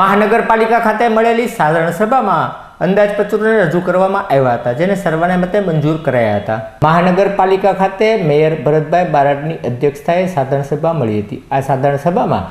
મહાનગરપાલિકા ખાતે મળેલી સાધારણ સભામાં અંદાજપત્રોને રજૂ કરવામાં આવ્યા હતા, જેને સર્વાને મતે મંજૂર કરાયા હતા. મહાનગરપાલિકા ખાતે મેયર ભરતભાઈ બારડની અધ્યક્ષતાએ સાધારણ સભા મળી હતી. આ સાધારણ સભામાં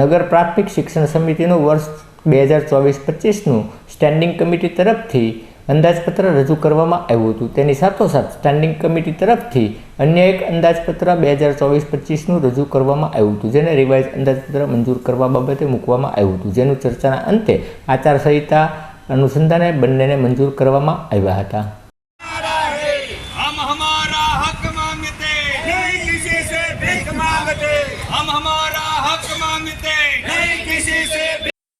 નગર પ્રાથમિક શિક્ષણ સમિતિનું વર્ષ બે હજાર ચોવીસ પચીસનું સ્ટેન્ડિંગ કમિટી તરફથી અંદાજપત્ર રજૂ કરવામાં આવ્યું હતું. તેની સાથોસાથ સ્ટેન્ડિંગ કમિટી તરફથી અન્ય એક અંદાજપત્ર બે હજાર ચોવીસ પચીસનું રજૂ કરવામાં આવ્યું હતું જેને રિવાઇઝ અંદાજપત્ર મંજૂર કરવા બાબતે મૂકવામાં આવ્યું હતું જેનું ચર્ચાના અંતે આચારસંહિતા અનુસંધાને બંનેને મંજૂર કરવામાં આવ્યા હતા.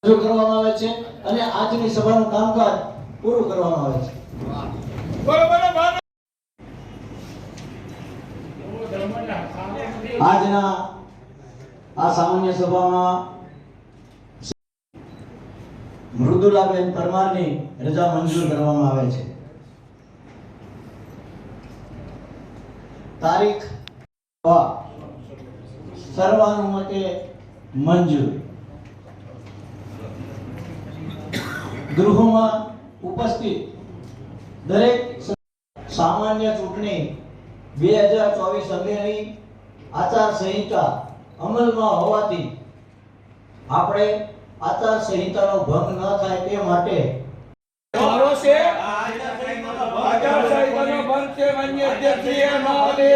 કરવામાં આવે છે અને આજની સભાનું કામકાજ પૂરું કરવામાં આવે છે. બરોબર? આજના આ સામાન્ય સભામાં મૃદુલાબેન પરમારની રજા મંજૂર કરવામાં આવે છે. તારીખ સર્વાનુમતે મંજૂર. ગૃહમાં ઉપસ્થિત દરેક સામાન્ય ચૂંટણી બે હજાર ચોવીસ અંગેની આચાર સંહિતા અમલમાં હોવાથી આપણે આચાર સંહિતાનો ભંગ ન થાય તે માટે મારો છે? આચારસંહિતાનો ભંગ છે માન્ય અધ્યક્ષીએ ન દે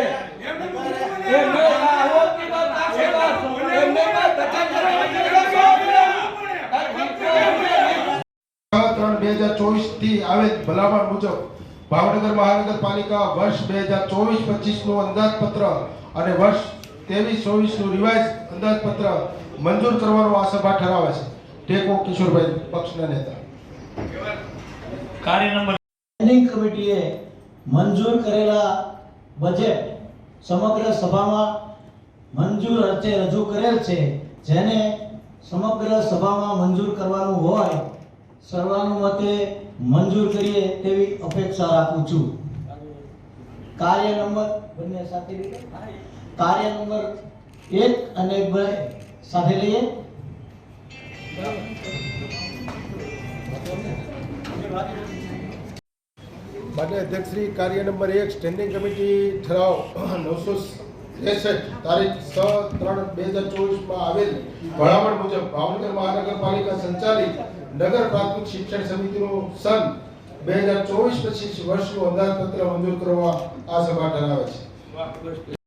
એમને આવો કે વાત નાખે વાત. એમને વાત ધક્કા કરવાની ત્રણ બે હજાર ચોવીસથી આવે ભલામણ મુજબ ભાવનગર મહાનગરપાલિકા વર્ષ બે હજાર ચોવીસ પચીસનું અંદાજપત્ર અને વર્ષ ત્રેવીસ ચોવીસનું રિવાઇઝ અંદાજપત્ર મંજૂર કરવાનો આ સભા ઠરાવે છે. ટેકો કિશોરભાઈ પક્ષના નેતા. પ્લાનિંગ કમિટીએ મંજૂર કરેલા બજેટ સમગ્ર સભામાં મંજૂર અર્થે રજૂ કરેલ છે. જેને સમગ્ર સભામાં મંજૂર કરવાનું હોય સર્વાનુમતે મંજૂર કરીએ તેવી અપેક્ષા રાખું છું. કાર્ય નંબર બંને સાથે કાર્ય નંબર એક અને બે સાથે લઈએ. માટે અધ્યક્ષશ્રી કાર્ય નંબર એક સ્ટેન્ડિંગ કમિટી ઠરાવ નવસો ત્રેસઠ તારીખ ત્રણ બે હજાર ચોવીસમાં આવેલ ભલામણ મુજબ ભાવનગર મહાનગરપાલિકા સંચાલિત નગર પ્રાથમિક શિક્ષણ સમિતિનું સન બે હજાર ચોવીસ પચીસ વર્ષનું અંદાજપત્ર મંજૂર કરવા આ સભા ઠરાવે છે.